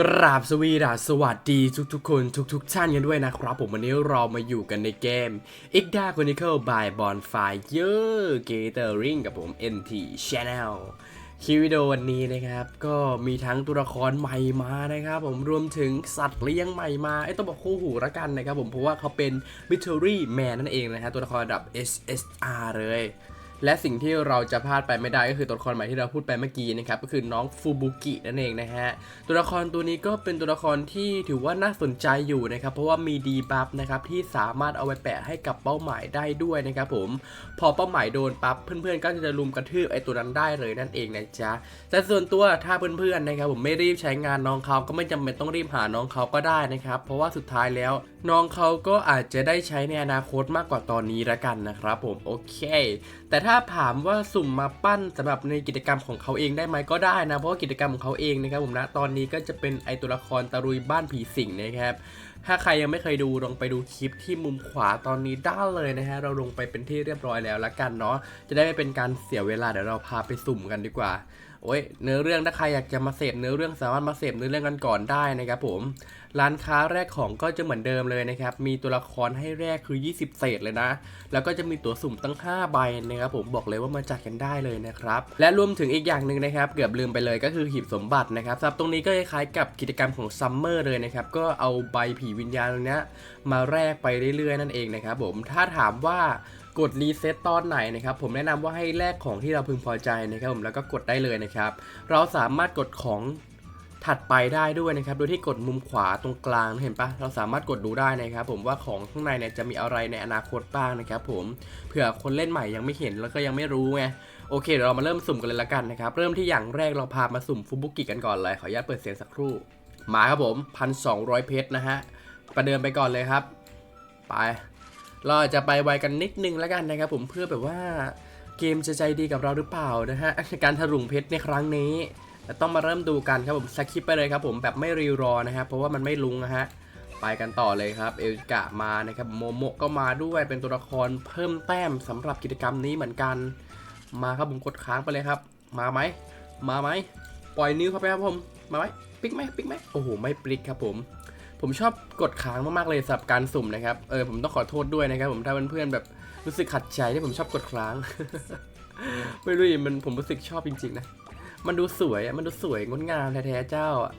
กราบสวีดัสวัสดีทุกๆ คนทุกๆท่านกันด้วยนะครับ ผมวันนี้เรามาอยู่กันในเกม i g d a Chronicle by Bonfire Gathering กับผม NT Channel คลิปวิดีโอวันนี้นะครับ ก็มีทั้งตัวละครใหม่มานะครับ ผมรวมถึงสัตว์เลี้ยงใหม่มาไอ้ต้องบอกคู่หูละกันนะครับ ผมเพราะว่าเขาเป็น Mystery Man นั่นเองนะฮะตัวละครระดับ SSR เลย และสิ่งที่เราจะพลาดไปไม่ได้ก็คือตัวละครใหม่ที่เราพูดไปเมื่อกี้นะครับก็คือน้องฟูบุกินั่นเองนะฮะตัวละครตัวนี้ก็เป็นตัวละครที่ถือว่าน่าสนใจอยู่นะครับเพราะว่ามีดีบัฟนะครับที่สามารถเอาไปแปะให้กับเป้าหมายได้ด้วยนะครับผมพอเป้าหมายโดนปั๊บเพื่อนๆก็จะลุมกระทืบไอ้ตัวนั้นได้เลยนั่นเองนะจ๊ะแต่ส่วนตัวถ้าเพื่อนๆนะครับผมไม่รีบใช้งานน้องเขาก็ไม่จำเป็นต้องรีบหาน้องเขาก็ได้นะครับเพราะว่าสุดท้ายแล้ว น้องเขาก็อาจจะได้ใช้ในอนาคตมากกว่าตอนนี้ละกันนะครับผมโอเค แต่ถ้าถามว่าสุ่มมาปั้นสำหรับในกิจกรรมของเขาเองได้ไหมก็ได้นะ เพราะว่ากิจกรรมของเขาเองนะครับผมนะตอนนี้ก็จะเป็นไอตัวละครตะรุยบ้านผีสิงนะครับถ้าใครยังไม่เคยดูลองไปดูคลิปที่มุมขวาตอนนี้ได้เลยนะฮะเราลงไปเป็นที่เรียบร้อยแล้วละกันเนาะจะได้ไม่เป็นการเสียเวลาเดี๋ยวเราพาไปสุ่มกันดีกว่า โอ้ยเนื้อเรื่องถ้าใครอยากจะมาเสพเนื้อเรื่องสามารถมาเสพเนื้อเรื่องกันก่อนได้นะครับผมร้านค้าแรกของก็จะเหมือนเดิมเลยนะครับมีตัวละครให้แรกคือ 20 เศษเลยนะ แล้วก็จะมีตั๋วสุ่มตั้ง 5 ใบนะครับผมบอกเลยว่ามาจัดกันได้เลยนะครับและรวมถึงอีกอย่างหนึ่งนะครับเกือบลืมไปเลยก็คือหีบสมบัตินะครับสำหรับตรงนี้ก็คล้ายกับกิจกรรมของซัมเมอร์เลยนะครับก็เอาใบผีวิญญาณตรงนี้มาแลกไปเรื่อยๆนั่นเองนะครับผมถ้าถามว่า กดรีเซ็ตตอนไหนนะครับผมแนะนำว่าให้แลกของที่เราพึงพอใจนะครับผมแล้วก็กดได้เลยนะครับ เราสามารถกดของถัดไปได้ด้วยนะครับ โดยที่กดมุมขวาตรงกลางเห็นปะเราสามารถกดดูได้นะครับ ผมว่าของข้างในเนี่ยจะมีอะไรในอนาคตบ้างนะครับ ผมเผื่อคนเล่นใหม่ยังไม่เห็นแล้วก็ยังไม่รู้ไงโอเคเดี๋ยวเรามาเริ่มสุ่มกันเลยละกันนะครับ เริ่มที่อย่างแรกเราพามาสุ่มฟุบุกิกันก่อนเลยขออนุญาตเปิดเสียงสักครู่ มาครับผมพันสองร้อยเพชรนะฮะประเดิมไปก่อนเลยครับ ไป เราอาจจะไปไวกันนิดนึงแล้วกันนะครับผมเพื่อแบบว่าเกมจะใจดีกับเราหรือเปล่านะฮะการถลุงเพชรในครั้งนี้ต้องมาเริ่มดูกันครับผมสคิปไปเลยครับผมแบบไม่รีรอนะครับเพราะว่ามันไม่ลุงนะฮะไปกันต่อเลยครับ เอลกะมานะครับโมโมก็มาด้วยเป็นตัวละครเพิ่มแต้มสำหรับกิจกรรมนี้เหมือนกัน มาครับผมกดค้างไปเลยครับ มาไหมมาไหมปล่อยนิ้วเข้าไปครับผมมาไหมปิ๊กไหมปิ๊กไหมโอ้โหไม่ปิ๊กครับผม ผมชอบกดค้างมากๆเลยสำหรับการสุ่มนะครับ เออผมต้องขอโทษด้วยนะครับ ผมถ้าเพื่อนๆแบบรู้สึกขัดใจที่ผมชอบกดค้าง ไม่รู้มันผมรู้สึกชอบจริงๆนะ มันดูสวยอะมันดูสวยงดงามแท้ๆเจ้าอะ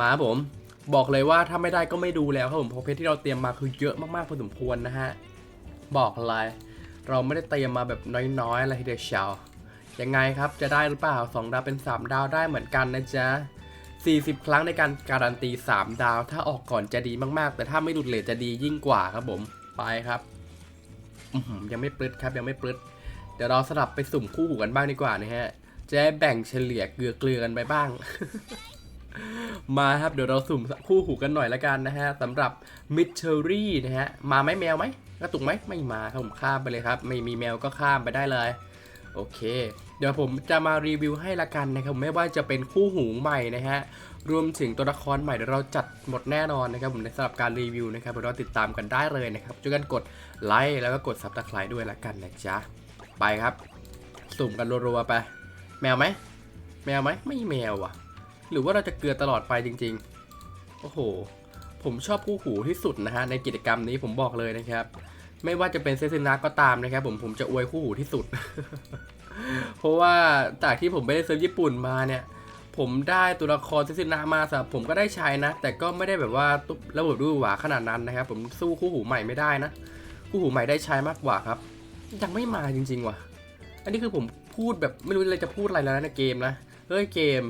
มาผมบอกเลยว่าถ้าไม่ได้ก็ไม่ดูแล้วครับผมเพราะเพชรที่เราเตรียมมาคือเยอะมากๆพอสมควรนะฮะ บอกเลยเราไม่ได้เตรียมมาแบบน้อยๆอะไรทีเดียวเชียวยังไงครับจะได้หรือเปล่าสองดาวเป็นสามดาวได้เหมือนกันนะจ๊ะ 40 ครั้งในการการันตี 3 ดาว ถ้าออกก่อนจะดีมากๆ แต่ถ้าไม่หลุดเลทจะดียิ่งกว่าครับผม ไปครับยังไม่ปลึดครับยังไม่ปลึดเดี๋ยวเราสลับไปสุ่มคู่หูกันบ้างดีกว่านะฮะ จะได้แบ่งเฉลี่ยเกลือเกลือกันไปบ้าง มาครับเดี๋ยวเราสุ่มคู่หูกันหน่อยละกันนะฮะสำหรับมิเชอรี่นะฮะ มาไหมแมวไหมกระตุกไหมไม่มาครับผมข้ามไปเลยครับ ไม่มีแมวก็ข้ามไปได้เลย โอเค เดี๋ยวผมจะมารีวิวให้ละกันนะครับไม่ว่าจะเป็นคู่หูใหม่นะฮะรวมถึงตัวละครใหม่เดี๋ยวเราจัดหมดแน่นอนนะครับผมในสำหรับการรีวิวนะครับเดี๋ยวเราติดตามกันได้เลยนะครับช่วยกันกดไลค์แล้วก็กดซับสไครต์ด้วยละกันนะจ๊ะไปครับ สุ่มกันรัวๆไป แมวไหมแมวไหมไม่แมวอะ หรือว่าเราจะเกลือตลอดไปจริง ๆ โอ้โห ผมชอบคู่หูที่สุดนะฮะในกิจกรรมนี้ผมบอกเลยนะครับ ไม่ว่าจะเป็นเซซินาก็ตามนะครับผมผมจะอวยคู่หูที่สุด เพราะว่าจากที่ผมไปได้เซิร์ฟญี่ปุ่นมาเนี่ย ผมได้ตัวละครเซซินามาสำหรับผมก็ได้ใช้นะ แต่ก็ไม่ได้แบบว่าตุ๊บระบบดูหวาขนาดนั้นนะครับ ผมสู้คู่หูใหม่ไม่ได้นะ คู่หูใหม่ได้ใช้มากกว่าครับ ยังไม่มาจริง ๆ ว่ะ อันนี้คือผมพูดแบบไม่รู้เลยจะพูดอะไรแล้วนะเกมนะเฮ้ยเกม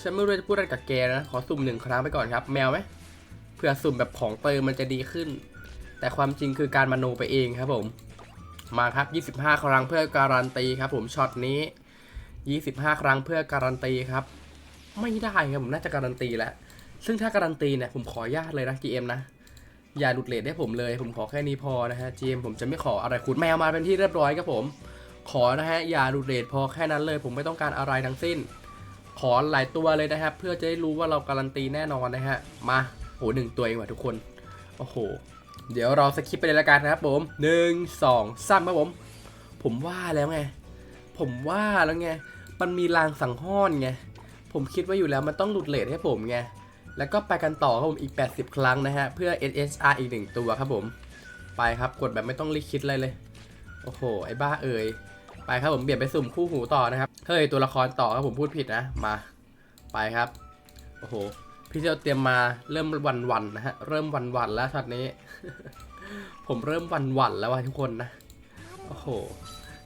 ฉันไม่รู้จะพูดอะไรกับแกนะขอสุ่มหนึ่งครั้งไปก่อนครับ แมวไหมเผื่อสุ่มแบบของเติมมันจะดีขึ้น แต่ความจริงคือการมโนไปเองครับผม มาครับ 25 ครั้งเพื่อการันตีครับ ผมช็อตนี้ 25 ครั้งเพื่อการันตีครับ ไม่ได้ครับผมน่าจะการันตีแล้ว ซึ่งถ้าการันตีเนี่ยผมขอญาตเลยนะ GM นะ อย่าหลุดเลทให้ผมเลย ผมขอแค่นี้พอนะฮะ GM ผมจะไม่ขออะไรคุณแมวมาเป็นที่เรียบร้อยครับผม ขอนะฮะอย่าหลุดเลทพอแค่นั้นเลย ผมไม่ต้องการอะไรทั้งสิ้น ขอหลายตัวเลยนะครับ เพื่อจะได้รู้ว่าเราการันตีแน่นอนนะฮะมาโหหนึ่งตัวเองว่ะทุกคนโอ้โห เดี๋ยวเราสคิปไปเลยละกันนะครับผมหนึ่งสองสามครับผม ผมว่าแล้วไง ผมว่าแล้วไง มันมีลางสังหรณ์ไง ผมคิดว่าอยู่แล้วมันต้องหลุดเลทให้ผมไง แล้วก็ไปกันต่อครับผมอีก 80 ครั้งนะฮะ เพื่อ SSR อีกหนึ่งตัวครับผม ไปครับกดแบบไม่ต้องรีคิดอะไรเลย โอ้โห ไอ้บ้าเอ่ย ไปครับผมเปลี่ยนไปสุ่มคู่หูต่อนะครับ เฮ้ยตัวละครต่อครับผมพูดผิดนะ มา ไปครับ โอ้โห พี่เจ้าเตรียมมาเริ่มวันวันๆนะฮะ เริ่มวันวันๆแล้วช็อตนี้ ผมเริ่มวันวันๆแล้วว่ะทุกคนนะ โอ้โห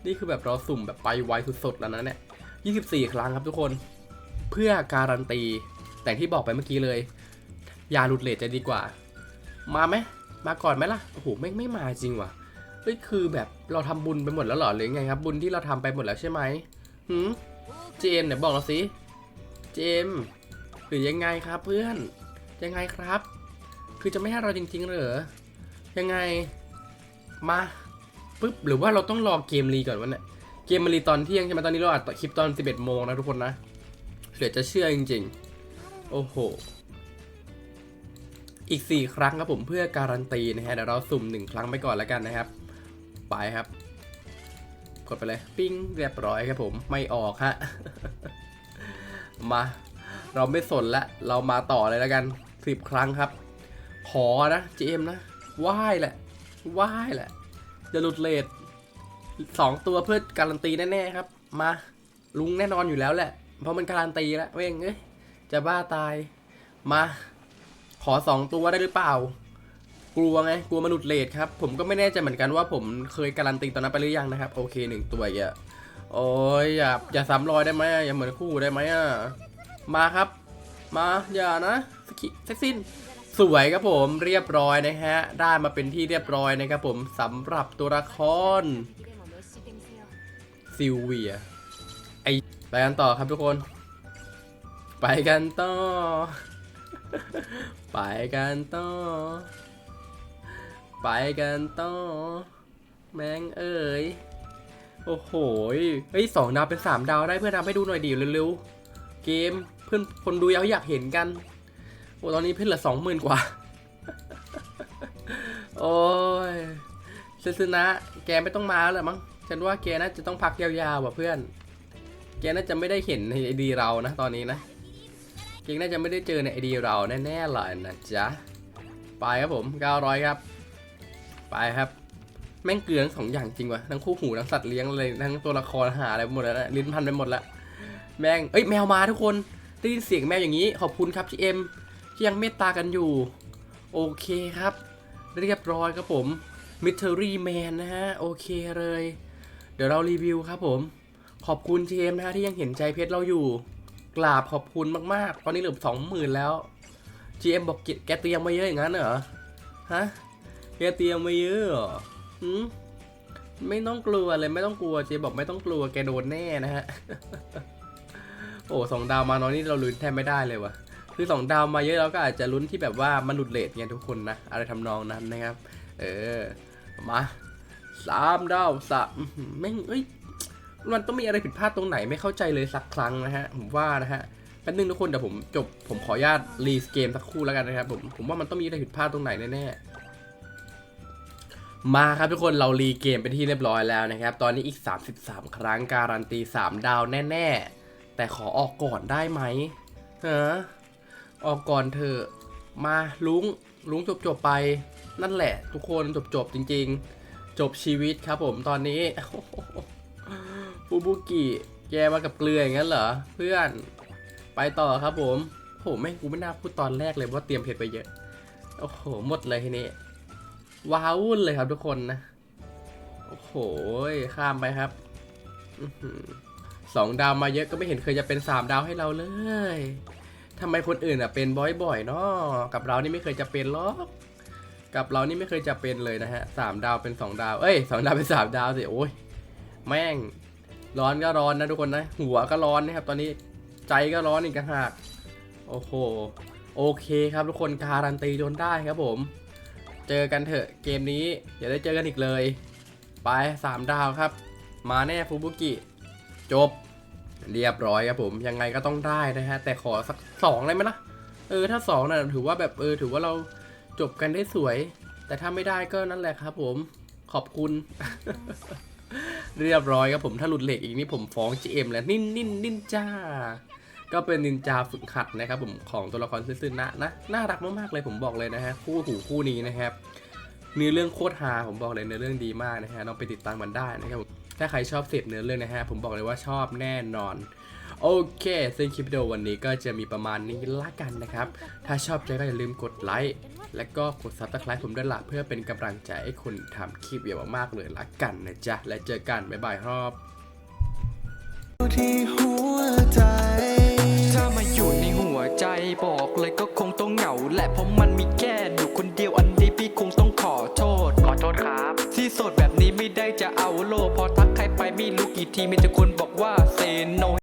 นี่คือแบบเราสุ่มแบบไปไวสุดๆแล้วนะเนี่ย24 ครั้งครับทุกคน เพื่อการันตี แต่ที่บอกไปเมื่อกี้เลยยาหลุดเลทจะดีกว่า มาไหม มาก่อนไหมล่ะ โอ้โหไม่ไม่มาจริงว่ะเฮ้ยคือแบบเราทำบุญไปหมดแล้วหรอหรือไงครับ บุญที่เราทำไปหมดแล้วใช่ไหมหืมเจมเนี่ยบอกเราสิ เจม หรือยังไงครับเพื่อนยังไงครับ คือจะไม่ให้เราจริงๆเหรอยังไงมาปุ๊บหรือว่าเราต้องรอเกมรีก่อนวะเนี่ยเกมรีตอนเที่ยงใช่ไหมตอนนี้เราอัดคลิปตอน 11โมงนะทุกคนนะเหลือจะเชื่อจริงๆ โอ้โห อีก 4 ครั้งครับผมเพื่อการันตีนะฮะเดี๋ยวเราสุ่ม 1 ครั้งไปก่อนแล้วกันนะครับ ไปครับ กดไปเลย ปิ้งเรียบร้อยครับผมไม่ออกฮะมา เราไม่สนละ เรามาต่อเลยแล้วกัน10ครั้งครับ ขอนะเจมนะไหว้แหละไหว้แหละจะหลุดเลทสองตัวเพื่อการันตีแน่ๆครับ มาลุงแน่นอนอยู่แล้วแหละ เพราะมันการันตีแล้วเว้งเอ้ยจะบ้าตายมาขอสองตัวได้หรือเปล่า กลัวไงกลัวมนุษย์เลทครับ ผมก็ไม่แน่ใจเหมือนกันว่าผมเคยการันตีตอนนั้นไปหรือยังนะครับ โอเคหนึ่งตัวอย่าโอ้ยอย่าอย่าซ้ำรอยได้ไหมอะอย่าเหมือนคู่ได้ไหมอะ มาครับ มาอย่านะสกิเซ็กซินสวยครับผมเรียบร้อยนะฮะได้มาเป็นที่เรียบร้อยนะครับผมสำหรับตัวละครซิลเวียไอไปกันต่อครับทุกคน ไปกันต่อ ไปกันต่อ ไปกันต่อ แมงเอ๋ยโอ้โหเฮ้ยสองดาวเป็นสามดาวได้เพื่อนทำให้ดูหน่อยดิเร็วๆเกม เพื่อนคนดูอยากอยากเห็นกันโอ้ตอนนี้เพื่อนเหลือสองหมื่นกว่า โอ้ยเซซึนะ แกไม่ต้องมาแล้วแหละมั้ง ฉันว่าแกน่าจะต้องพักยาวๆว่ะเพื่อน แกน่าจะไม่ได้เห็นในไอดีเรานะ ตอนนี้นะ แกน่าจะไม่ได้เจอในไอดีเราแน่ๆเลยนะจ๊ะ ไปครับผม900ครับ ไปครับ แม่งเกลือทั้งสองอย่างจริงว่ะ ทั้งคู่หูทั้งสัตว์เลี้ยงเลย ทั้งตัวละครหาอะไรหมดแล้วนะลิ้นพันไปหมดละแม่ง เอ้ยแมวมาทุกคน ได้ยินเสียงแมวอย่างนี้ ขอบคุณครับพี่เอ็มที่ยังเมตตากันอยู่ โอเคครับ เรียบร้อยครับผมมิเทอรี่แมนนะฮะ โอเคเลย เดี๋ยวเรารีวิวครับผม ขอบคุณเจมนะฮะที่ยังเห็นใจเพชรเราอยู่ กราบขอบคุณมากๆ ตอนนี้เหลือสองหมื่นแล้ว GM บอกแกเตรียมมาเยอะอย่างนั้นเหรอ ฮะ แกเตรียมมาเยอะเหรอหืมไม่ต้องกลัวเลยไม่ต้องกลัวเจบอกไม่ต้องกลัวแกโดนแน่นะฮะ โอ้สองดาวมาน้อยนี่เราลุ้นแทบไม่ได้เลยวะคือสองดาวมาเยอะเราก็อาจจะลุ้นที่แบบว่ามันหลุดเลทไงทุกคนนะอะไรทำนองนั้นนะครับ เออมาสามดาวสามแม่งเอ้ยมันต้องมีอะไรผิดพลาดตรงไหนไม่เข้าใจเลยสักครั้งนะฮะผมว่านะฮะแป๊บนึงทุกคนเดี๋ยวผมจบผมขออนุญาตรีสเกมสักครู่แล้วกันนะครับผมผมว่ามันต้องมีอะไรผิดพลาดตรงไหนแน่ๆมาครับทุกคนเรารีเกมเป็นที่เรียบร้อยแล้วนะครับ ตอนนี้อีก 33 ครั้งการันตี 3 ดาวแน่ ๆ แต่ขอออกก่อนได้ไหมฮะออกก่อนเถอะมาลุงลุงจบๆไป นั่นแหละ ทุกคนจบๆจริง ๆ จบชีวิตครับผมตอนนี้ฟูบุกิแกมากับเกลืออย่างนั้นเหรอ เพื่อนไปต่อครับผมโหแม่งกูไม่น่าพูดตอนแรกเลยว่าเตรียมเพชรไปเยอะ โอ้โห หมดเลยทีนี้ ว้าวุ่นเลยครับทุกคนนะ โอ้โห ข้ามไปครับ อื สองดาวมาเยอะก็ไม่เห็นเคยจะเป็นสามดาวให้เราเลยทำไมคนอื่นอะเป็นบ่อยๆเนาะกับเรานี่ไม่เคยจะเป็นหรอกกับเรานี่ไม่เคยจะเป็นเลยนะฮะสามดาวเป็นสองดาว เอ้ยสองดาวเป็นสามดาวสิโอ้ยแม่งร้อนก็ร้อนนะทุกคนนะ หัวก็ร้อนนะครับตอนนี้ใจก็ร้อนอีกต่างหากโอ้โหโอเคครับทุกคนการันตีจนได้ครับผม เจอกันเถอะเกมนี้อย่าได้เจอกันอีกเลย ไปสามดาวครับ มาแน่ฟูบุกิ จบ เรียบร้อยครับผม ยังไงก็ต้องได้นะฮะ แต่ขอสักสองได้ไหมล่ะ เออ ถ้าสองนะ่ะถือว่าแบบเออ ถือว่าเราจบกันได้สวย แต่ถ้าไม่ได้ก็นั่นแหละครับผม ขอบคุณ เรียบร้อยครับผม ถ้าหลุดเหล็กอีกนี่ผมฟ้อง GM แล้วนิ่นนิ่นนิ่นจ้า ก็เป็นนินจาฝึกหัดนะครับผมของตัวละครซื่อๆนะนะ น่ารักมากๆเลยผมบอกเลยนะฮะ คู่หูคู่นี้นะครับเนื้อเรื่องโคตรฮาผมบอกเลยเนื้อเรื่องดีมากนะฮะลองไปติดตามมันได้นะครับผม ถ้าใครชอบเสพเนื้อเรื่องนะฮะ ผมบอกเลยว่าชอบแน่นอน โอเค ซึ่งคลิปวิดีโอวันนี้ก็จะมีประมาณนี้ละกันนะครับ ถ้าชอบใจก็อย่าลืมกดไลค์ และก็กด subscribe ผมด้วยละเพื่อเป็นกำลังใจให้คุณทำคลิปเยอะมากๆเลยละกันนะจ๊ะ และเจอกัน บ๊ายบายครับที่หัวใจถ้ามาอยู่ในหัวใจบอกเลยก็คงต้องเหงา และเพราะมันมีแค่อยู่คนเดียวอันนี้พี่คงต้องขอโทษ ขอโทษครับ ที่โสดแบบนี้ไม่ได้จะเอาโล พอทักใครไปไม่รู้กี่ทีมีแต่คนบอกว่าเซนโน